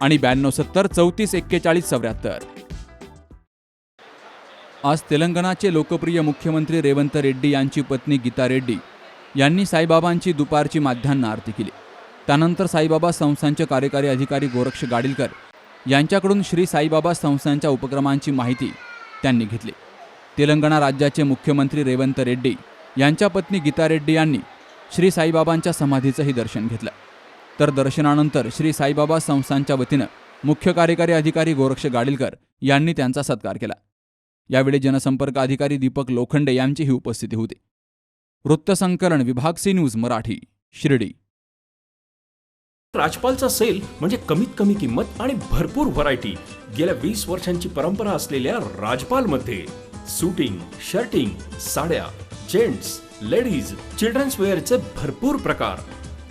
आणि ब्याण्णव सत्तर चौतीस एक्केचाळीस चौऱ्याहत्तर. आज तेलंगणाचे लोकप्रिय मुख्यमंत्री रेवंत रेड्डी यांची पत्नी गीता रेड्डी यांनी साईबाबांची दुपारची माध्यान्ह आरती केली. त्यानंतर साईबाबा संस्थांचे कार्यकारी अधिकारी गोरक्ष गाडीलकर यांच्याकडून श्री साईबाबा संस्थांच्या उपक्रमांची माहिती त्यांनी घेतली. तेलंगणा राज्याचे मुख्यमंत्री रेवंत रेड्डी यांच्या पत्नी गीता रेड्डी यांनी श्री साईबाबांच्या समाधीचंही दर्शन घेतलं. तर दर्शनानंतर श्री साईबाबा संस्थांच्या वतीनं मुख्य कार्यकारी अधिकारी गोरक्ष गाडीलकर यांनी त्यांचा सत्कार केला. यावेळी जनसंपर्क अधिकारी दीपक लोखंडे यांचीही उपस्थिती होती. वृत्तसंकलन विभाग सी न्यूज मराठी शिर्डी. राजपालचा सेल म्हणजे कमीत कमी किंमत आणि भरपूर व्हरायटी. गेल्या वीस वर्षांची परंपरा असलेल्या राजपाल मध्ये सुटिंग शर्टिंग साड्या जेंट्स लेडीज चिल्ड्रन्स वेअरचे भरपूर प्रकार.